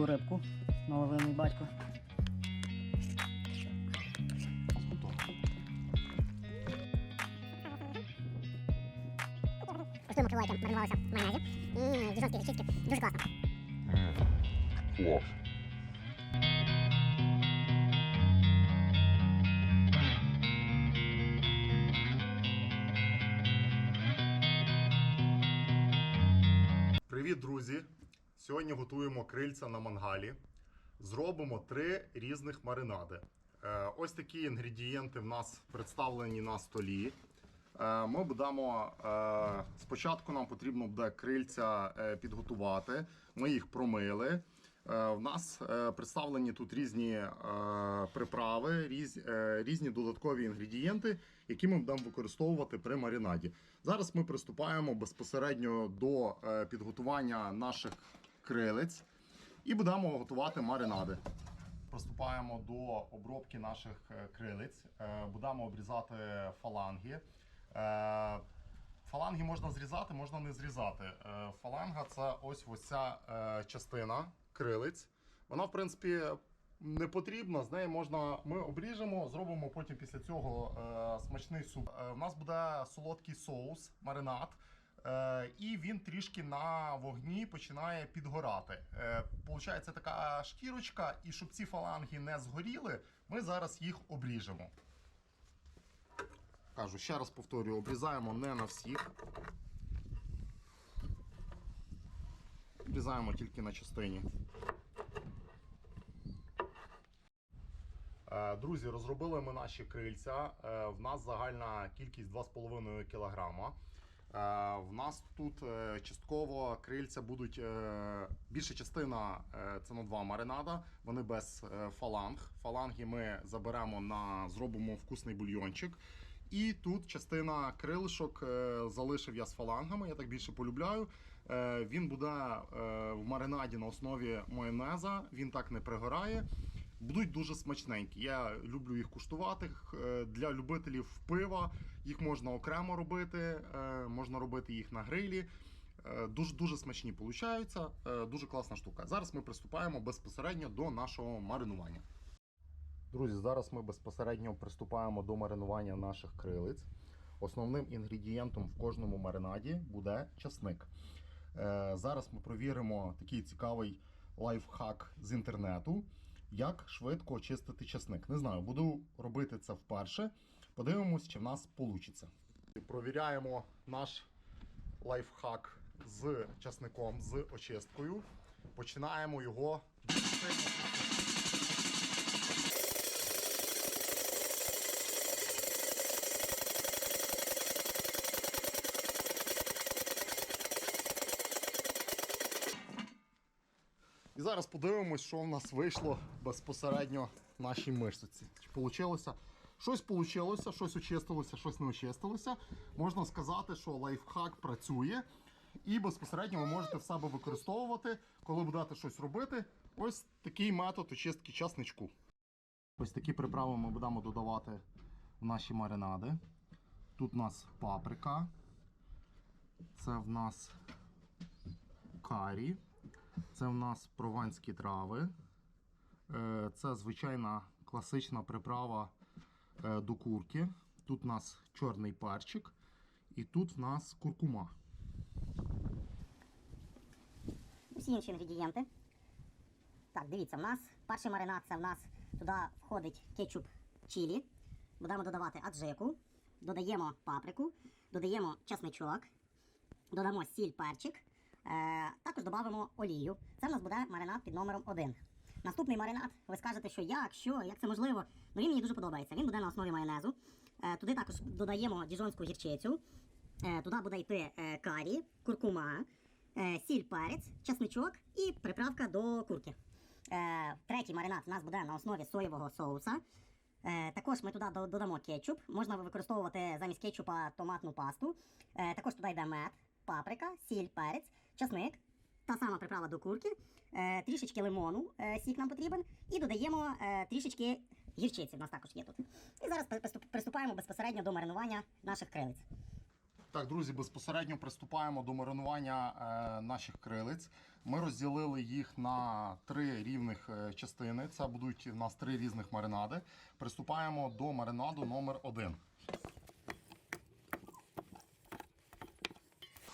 таку рибку. Наловив мій батько. Ось цьому кілойкам маринувалися в майонезі. Ммм, діжонські гірчички. Дуже класно. Клас. Готуємо крильця на мангалі. Зробимо три різних маринади. Е, Ось такі інгредієнти в нас представлені на столі. Е, Ми будемо е, спочатку нам потрібно буде крильця підготувати. Ми їх промили. В нас представлені тут різні приправи, різ, різні додаткові інгредієнти, які ми будемо використовувати при маринаді. Зараз ми приступаємо безпосередньо до підготування наших крилиць і будемо готувати маринади. Приступаємо до обробки наших е, крилиць. Е, Будемо обрізати фаланги. Е, Фаланги можна зрізати, можна не зрізати. Фаланга це ось ось ця частина крилиць. Вона, в принципі, не потрібна. З неї можна. Ми обріжемо, зробимо потім після цього смачний суп. У нас буде солодкий соус, маринад. Е, і він трішки на вогні починає підгорати. Е, Получається така шкірочка, і щоб ці фаланги не згоріли, ми зараз їх обріжемо. Кажу, ще раз повторюю, обрізаємо не на всіх. Обрізаємо тільки на частині. Е, Друзі, розробили ми наші крильця. В нас загальна кількість 2,5 кг. В нас тут е, частково крильця будуть е, більша частина е, це на два маринада. Вони без е, фаланг. Фаланги ми заберемо на зробимо вкусний бульйончик. І тут частина крилишок е, залишив я з фалангами. Я так більше полюбляю. Е, Він буде е, в маринаді на основі майонеза. Він так не пригорає. Будуть дуже смачненькі. Я люблю їх куштувати. Е, Для любителів пива їх можна окремо робити, е, можна робити їх на грилі. Е, Дуже дуже смачні. Е, Дуже класна штука. Зараз ми приступаємо безпосередньо до нашого маринування. Друзі, зараз ми безпосередньо приступаємо до маринування наших крилиць. Основним інгредієнтом в кожному маринаді буде часник. Зараз ми провіримо такий цікавий лайфхак з інтернету, як швидко очистити часник. Не знаю, буду робити це вперше. Подивимось, чи в нас вийде. Провіряємо наш лайфхак з часником, з очисткою. Починаємо його сильно зараз подивимось, що в нас вийшло безпосередньо в нашій мишці. Чи получилося? Щось вийшло, щось очистилося, щось не очистилося. Можна сказати, що лайфхак працює. І безпосередньо ви можете в себе використовувати, коли будете щось робити. Ось такий метод очистки часничку. Ось такі приправи ми будемо додавати в наші маринади. Тут у нас паприка. Це в нас карі. Це в нас прованські трави. Е, Це звичайна класична приправа е, до курки. Тут у нас чорний перчик. І тут в нас куркума. Усі інші інгредієнти. Так, дивіться, в нас перший маринад це в нас туди входить кетчуп чилі. Будемо додавати аджику, додаємо паприку, додаємо чесничок, додамо сіль, перчик. Е, також додамо олію. Це в нас буде маринад під номером 1. Наступний маринад, ви скажете, що як, що, як це можливо. Ну він мені дуже подобається. Він буде на основі майонезу. Е, туди також додаємо діжонську гірчицю. Е, туди буде йти карі, куркума, сіль, перець, чесничок і приправка до курки. Третій маринад у нас буде на основі соєвого соуса. Також ми туди додамо кетчуп. Можна використовувати замість кетчупа томатну пасту. Також туди йде мед, паприка, сіль, перець, часник, та сама приправа до курки, е, трішечки лимону, е, сік нам потрібен, і додаємо е, трішечки гірчиці. У нас також є тут. І зараз приступаємо безпосередньо до маринування наших крилиць. Так, друзі, безпосередньо приступаємо до маринування е, наших крилиць. Ми розділили їх на три рівних е, частини. Це будуть у нас три різних маринади. Приступаємо до маринаду номер один.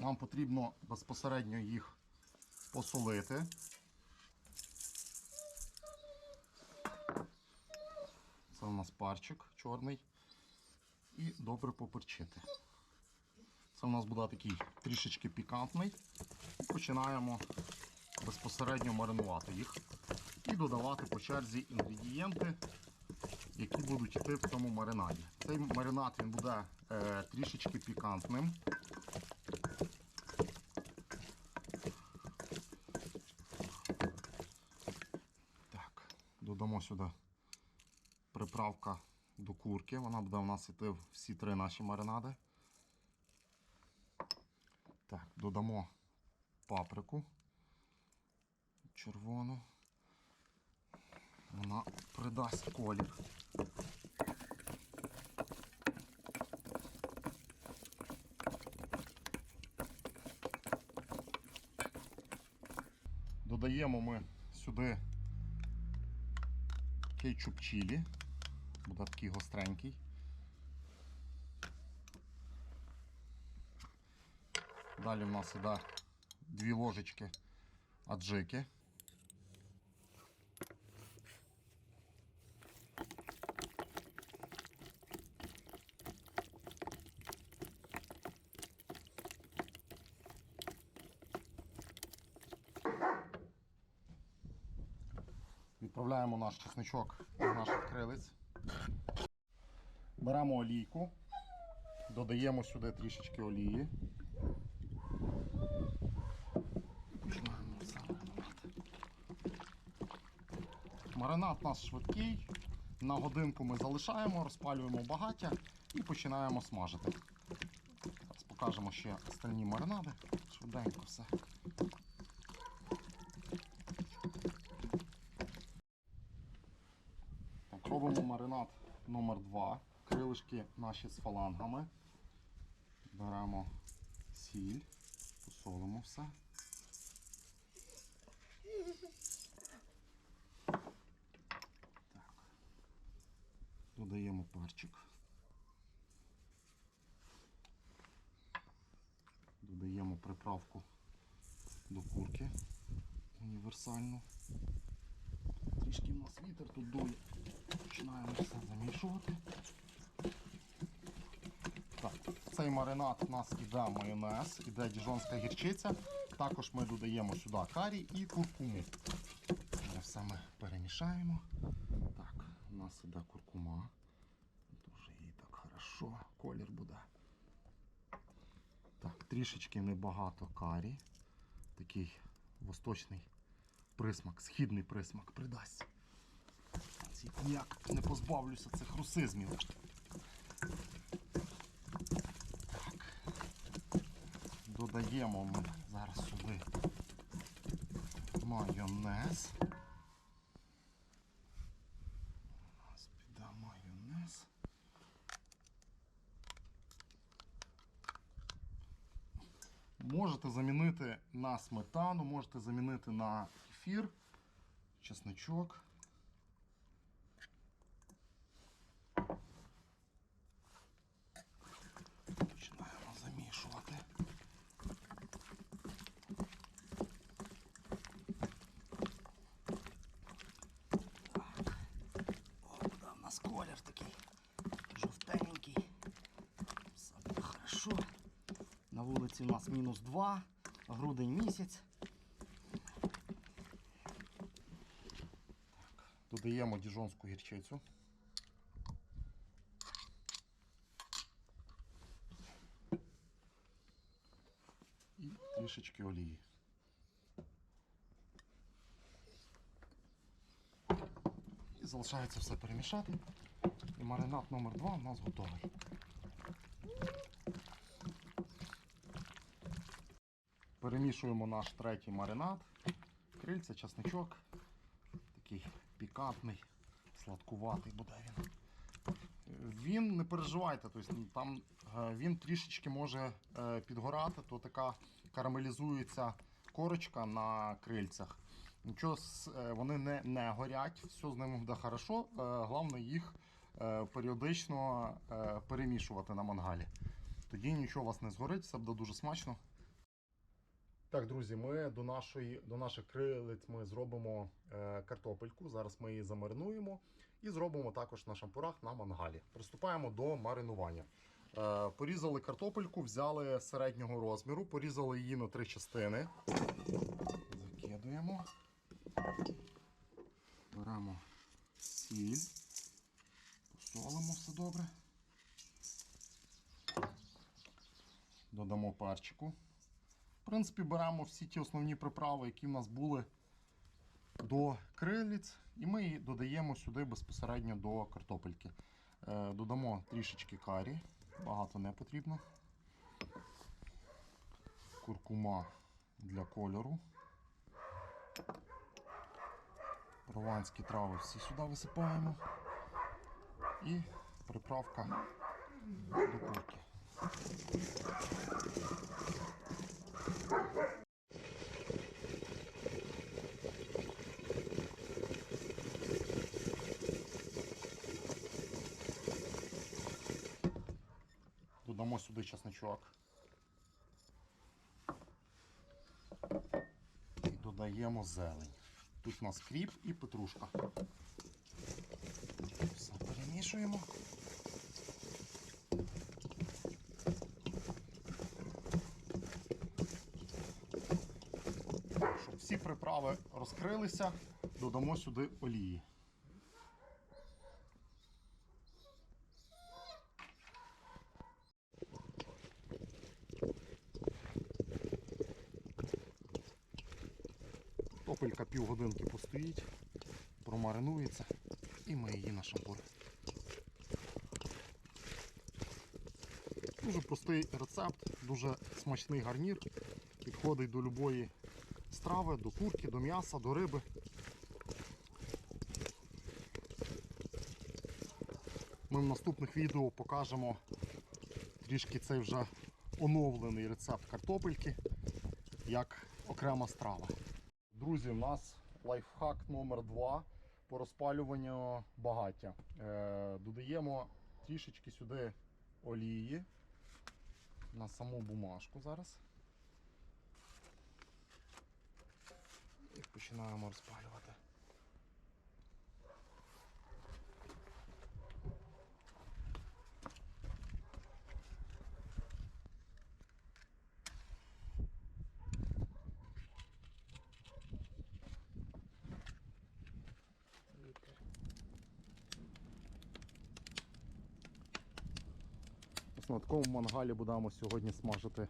Нам потрібно безпосередньо їх посолити. Це у нас парчик чорний. І добре поперчити. Це у нас буде такий трішечки пікантний. Починаємо безпосередньо маринувати їх і додавати по черзі інгредієнти, які будуть йти в цьому маринаді. Цей маринад він буде е, трішечки пікантним. Так, сюди приправка до курки. Вона буде у нас йти всі три наші маринади. Так, додамо паприку червону. Вона придасть колір. Додаємо ми сюди кетчуп чілі. Буде такий гостренький. Далі в нас іде дві ложечки аджики. Наш чесничок до наших крилиць. Беремо олійку, додаємо сюди трішечки олії. Починаємо. Маринад у нас швидкий. На годинку ми залишаємо, розпалюємо багаття і починаємо смажити. Зараз покажемо ще остальні маринади. Швиденько все. Робимо маринад номер 2 Крилишки наші з фалангами. Беремо сіль, посолимо все. Так. Додаємо перчик. Додаємо приправку до курки універсальну. Трішки в нас вітер тут дує. Починаємо все замішувати. Так, цей маринад у нас іде майонез, іде діжонська гірчиця. Також ми додаємо сюди карі і куркуму. Це все ми перемішаємо. Так, у нас іде куркума. Дуже їй так хорошо. Колір буде. Так, трішечки небагато карі. Такий восточний присмак, східний присмак придасть. Ніяк не позбавлюся цих русизмів. Так. Додаємо ми зараз сюди майонез. У нас піде майонез. Можете замінити на сметану, можете замінити на кефір, чесничок. Починаємо замішувати. Так. О, буде у нас колір такий жовтенький. Все буде хорошо. На вулиці у нас мінус 2, грудень місяць. Додаємо діжонську гірчицю. І трішечки олії. І залишається все перемішати. І маринад номер 2 у нас готовий. Перемішуємо наш третій маринад. Крильця, часничок. Такий пікантний, сладкуватий буде він. Він не переживайте, тобто там е, він трішечки може е, підгорати, то така карамелізується корочка на крильцях. Нічого е, вони не, не горять, все з ними буде хорошо. Головне їх періодично перемішувати на мангалі. Тоді нічого у вас не згорить, все буде дуже смачно. Так, друзі, ми до, нашої, до наших крилиць ми зробимо е, картопельку. Зараз ми її замаринуємо і зробимо також на шампурах на мангалі. Приступаємо до маринування. Е, порізали картопельку, взяли середнього розміру, порізали її на три частини. Закидуємо. Беремо сіль, посолимо все добре. Додамо перчику. В принципі, беремо всі ті основні приправи, які в нас були до криліць, і ми її додаємо сюди безпосередньо до картопельки. Е, додамо трішечки карі, багато не потрібно. Куркума для кольору. Прованські трави всі сюди висипаємо. І приправка до курки. Додамо сюди чесничок. І додаємо зелень. Тут у нас кріп і петрушка. Все перемішуємо. Щоб всі приправи розкрилися, додамо сюди олії. Топелька півгодинки постоїть, промаринується і ми її на шампур. Дуже простий рецепт, дуже смачний гарнір. Підходить до будь-якої страви, до курки, до м'яса, до риби. Ми в наступних відео покажемо трішки цей вже оновлений рецепт картопельки як окрема страва. Друзі, у нас лайфхак номер 2 по розпалюванню багаття. Е, додаємо трішечки сюди олії на саму бумажку зараз. І починаємо розпалювати. На такому мангалі будемо сьогодні смажити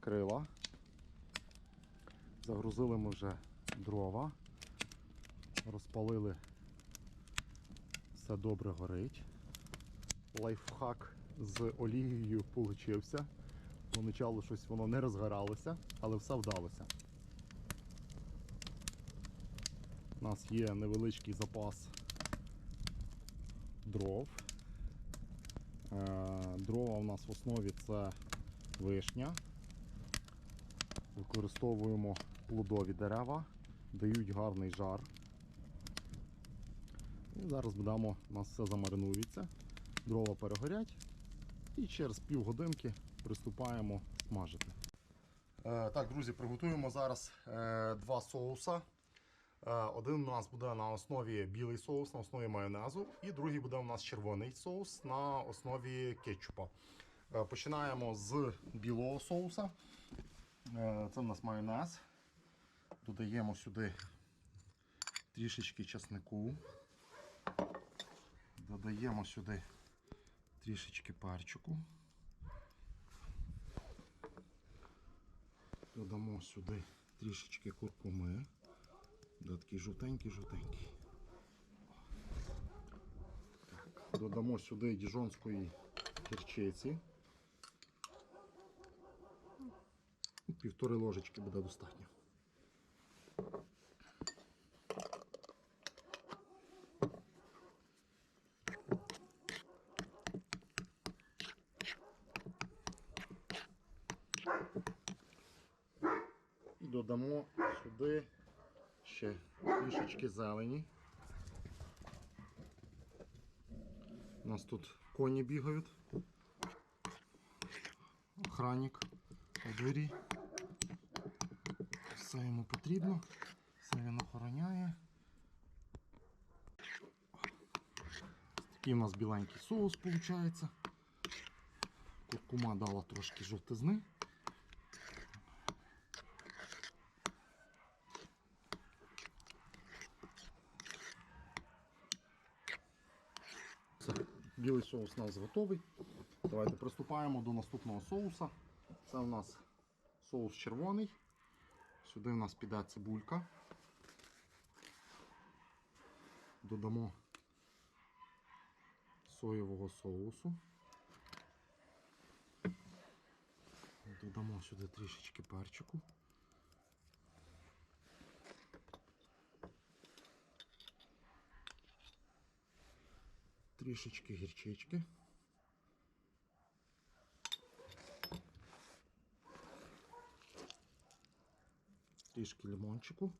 крила. Загрузили ми вже дрова, розпалили, все добре горить. Лайфхак з олією получився. Поначалу щось воно не розгоралося, але все вдалося. У нас є невеличкий запас дров. Е, Дрова у нас в основі це вишня. Використовуємо плодові дерева, дають гарний жар. І зараз будемо, у нас все замаринується, дрова перегорять і через півгодинки приступаємо смажити. Е, так, друзі, приготуємо зараз е, два соуса. Е, Один у нас буде на основі білий соус, на основі майонезу, і другий буде у нас червоний соус на основі кетчупа. Е, Починаємо з білого соуса. Е, Це у нас майонез. Додаємо сюди трішечки чеснику. Додаємо сюди трішечки перчику. Додамо сюди трішечки куркуми. Да, такий жовтенький-жовтенький. Додамо сюди діжонської гірчиці. Півтори ложечки буде достатньо. Додамо сюди ще трішечки зелені. У нас тут коні бігають, охранник у двері. Все йому потрібно. Все він охороняє. Такий у нас біленький соус виходить. Куркума дала трошки жовтизни. Білий соус у нас готовий. Давайте приступаємо до наступного соуса. Це у нас соус червоний. Сюди у нас піде цибулька. Додамо соєвого соусу. Додамо сюди трішечки перчику. Трішечки гірчички. Трішки лимончику.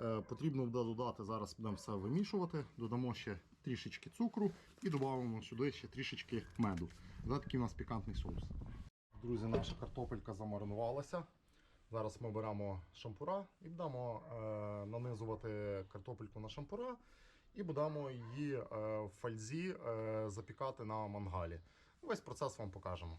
Е, потрібно буде додати, зараз будемо все вимішувати. Додамо ще трішечки цукру і додамо сюди ще трішечки меду. Це такий у нас пікантний соус. Друзі, наша картопелька замаринувалася. Зараз ми беремо шампура і будемо е, нанизувати картопельку на шампура і будемо її е, в фальзі е, запікати на мангалі. Весь процес вам покажемо.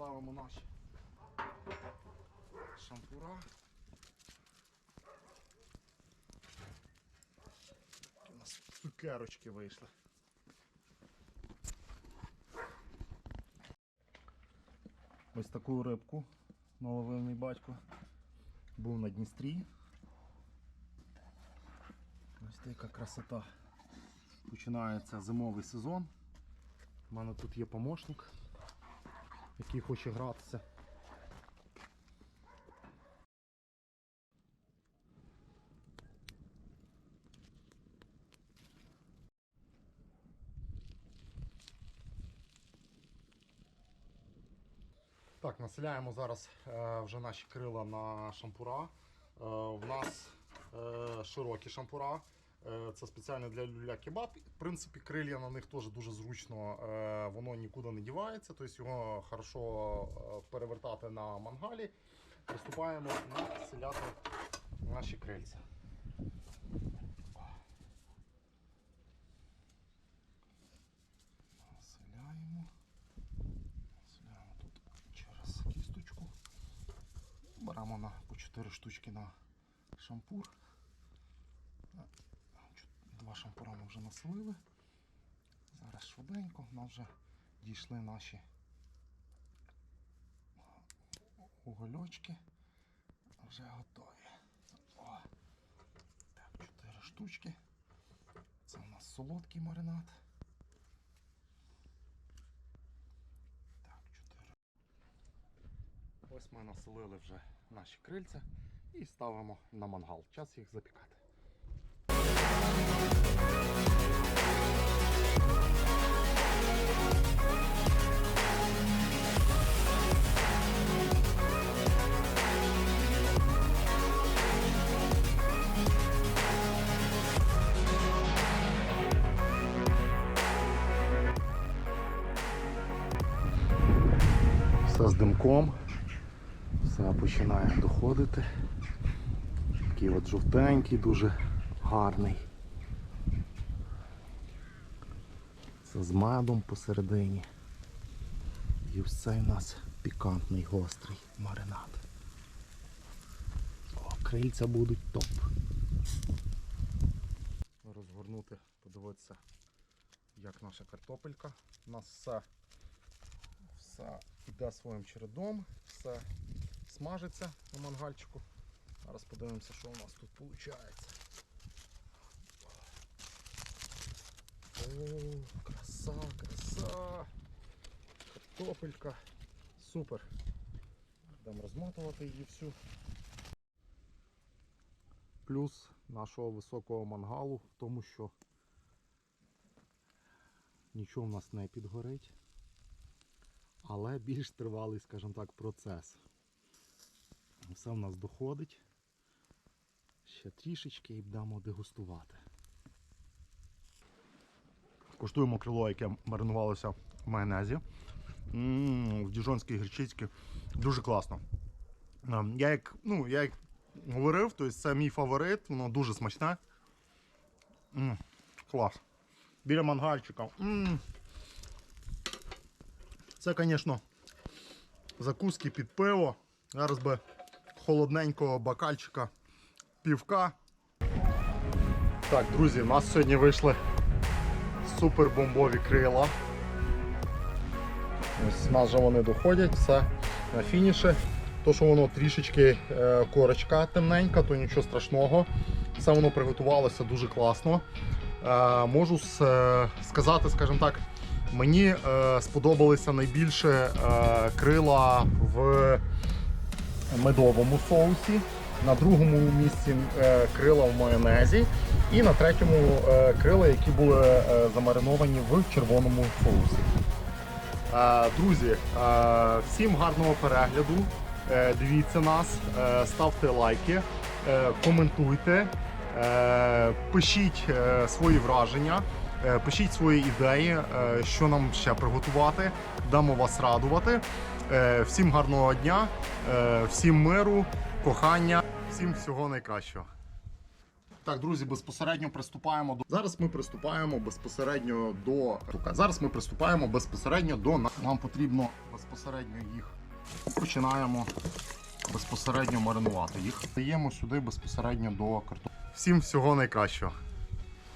Ставимо наші шампура. Такі у нас цукерочки вийшли. Ось таку рибку наловив мій батько. Був на Дністрі. Ось така красота. Починається зимовий сезон. У мене тут є помощник, який хоче гратися. Так, населяємо зараз е, вже наші крила на шампура. Е, у нас е, широкі шампура. Е, Це спеціально для люля кебаб. В принципі, крилья на них теж дуже зручно, е, воно нікуди не дівається, тобто його хорошо е, перевертати на мангалі. Приступаємо населяти наші крильця. Населяємо. Населяємо тут через кісточку. Беремо на по 4 штучки на шампур. Два шампура ми вже населили. Зараз швиденько, в нас вже дійшли наші угольочки. Вже готові. О, так, чотири штучки. Це у нас солодкий маринад. Так, чотири. Ось ми населили вже наші крильця і ставимо на мангал. Час їх запікати. З димком. Все починає доходити. Такий от жовтенький, дуже гарний. Це з медом посередині. І все у нас пікантний гострий маринад. О, крильця будуть топ. Розгорнути, подивитися, як наша картопелька. У нас все, все йде своїм чередом, все смажиться на мангальчику. Зараз подивимося, що у нас тут виходить. О, краса, краса. Картопелька. Супер. Будемо розмотувати її всю. Плюс нашого високого мангалу в тому, що нічого в нас не підгорить, але більш тривалий, скажімо так, процес. Все в нас доходить. Ще трішечки і будемо дегустувати. Куштуємо крило, яке маринувалося в майонезі. М, В діжонській гірчиці. Дуже класно. Ем, Я як, ну, я як говорив, то це мій фаворит, воно дуже смачне. М, Клас. Біля мангальчика. М. Це, звісно, закуски під пиво. Зараз би холодненького бокальчика півка. Так, друзі, у нас сьогодні вийшли супер бомбові крила. Ось нас же вони доходять, все на фініші. То, що воно трішечки е, корочка темненька, то нічого страшного. Все воно приготувалося дуже класно. Е, можу е, сказати, скажімо так, мені е, сподобалися найбільше е, крила в медовому соусі. На другому місці е, крила в майонезі. І на третьому е, крила, які були е, замариновані в червоному соусі. Е, Друзі, е, всім гарного перегляду. Е, Дивіться нас, е, ставте лайки, е, коментуйте, е, пишіть е, свої враження, пишіть свої ідеї, е, що нам ще приготувати. Дамо вас радувати. Е, Всім гарного дня, е, всім миру, кохання, всім всього найкращого. Так, друзі, безпосередньо приступаємо до. Зараз ми приступаємо безпосередньо до. Зараз ми приступаємо безпосередньо до. Нам потрібно безпосередньо їх. Починаємо безпосередньо маринувати їх. Даємо сюди безпосередньо до картоплі. Всім всього найкращого.